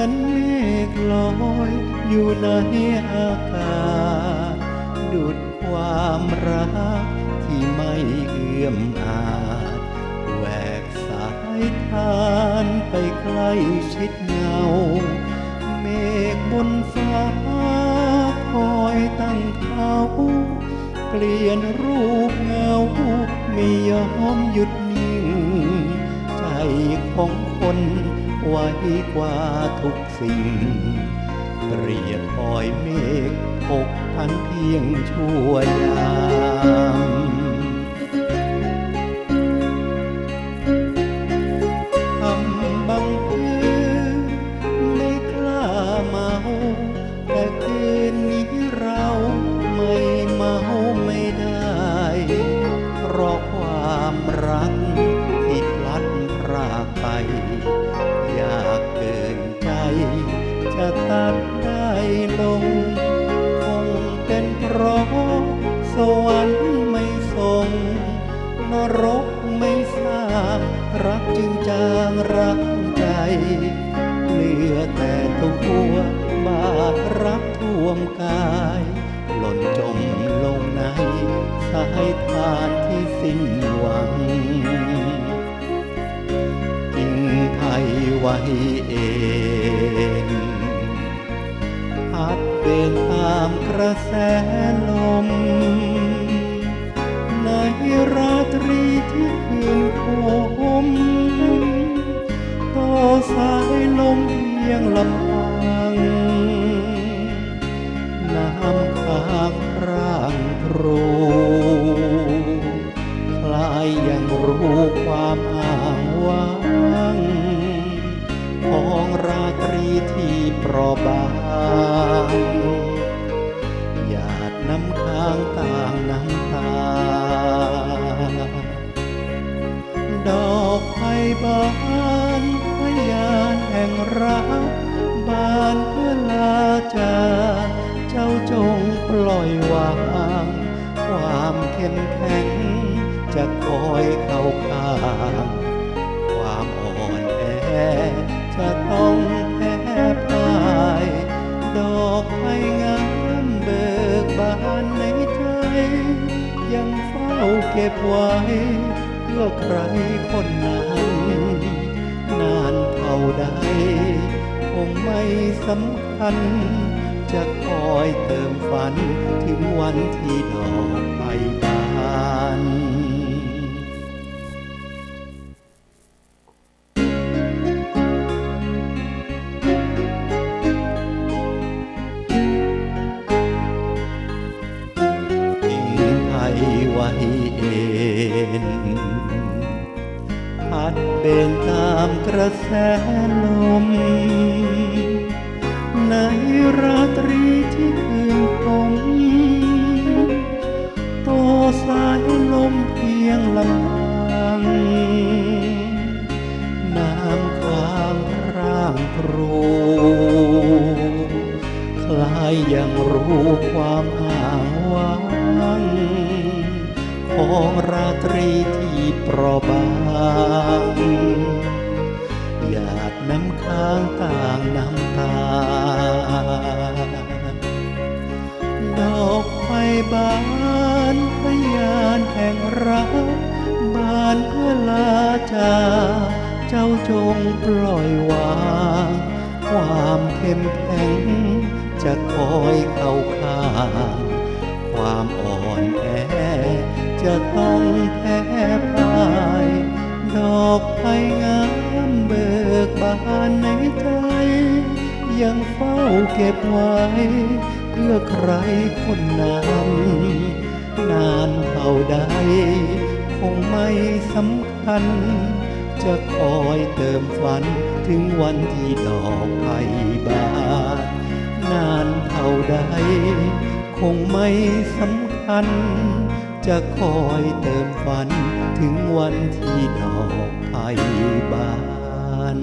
อนเมฆลอยอยู่ในอากาศดุดความรัก ไม่เอื้อมอาจแหวกสายทานไปใกล้ชิดเงา เมฆบนฟ้าคอยตั้งเขาเปลี่ยนรูปเงาไม่ยอมหยุดนิ่ง ใจของคนไว้กว่าทุกสิ่งเปรียบปล่อยเมฆอกพันเพียงชั่วยา รักที่พลัดพรากไป อยากเกินใจ จะตัดได้ลง คงเป็นเพราะสวรรค์ไม่ส่งนรกไม่ทราบรักจึงจางรักใจ เหลือแต่ตัวบาดรักท่วมกาย หล่นจม สายทานที่สิ้นหวัง กิ่งไทยไว้เองพัดเบนตามกระแสลม ในราตรีที่คืนคมต่อสายลมเพียงลำพัง ยังรู้ความอ้างว้างของราตรีที่เปราะบางหยาดน้ำค้างต่างน้ำตา ดอกไม้บานพยานแห่งรักบานเพื่อลาจากเจ้าจงปล่อยวาง ความเข้มแข็ง จะคอยเข้าข้างความอ่อนแอจะต้องแพ้พ่าย ดอกไม้งามเบิกบานในใจ ยังเฝ้าเก็บไว้ เพื่อใครคนนั้นนานเท่าใด คงไม่สำคัญ จะคอยเติมฝันถึงวันที่ดอกไปบาน ไทยไว้เอ็นพัดเบนตามกระแสลม ในราตรีที่คืนคมต่อสายลมเพียงลำพัง น้ำค้างร่างครู คล้ายยังรู้ความหา ราะบางหยาดน้ำค้างต่างน้ำตา ดอกไม้บานพยานแห่งรักบานเพื่อลาจา เจ้าจงปล่อยวาง ความเข้มแข็งจะคอยเข้าข้างความอ่อนแอจะต้องแพ้พ่ ดอกไม้งามเบิกบานในใจ ยังเฝ้าเก็บไว้ เพื่อใครคนนั้น นานเท่าใด คงไม่สำคัญ จะคอยเติมฝันถึงวันที่ดอกไผ่บานนานเท่าใด คงไม่สำคัญ จะคอยเติมฝันถึงวันที่ดอกไผ่บาน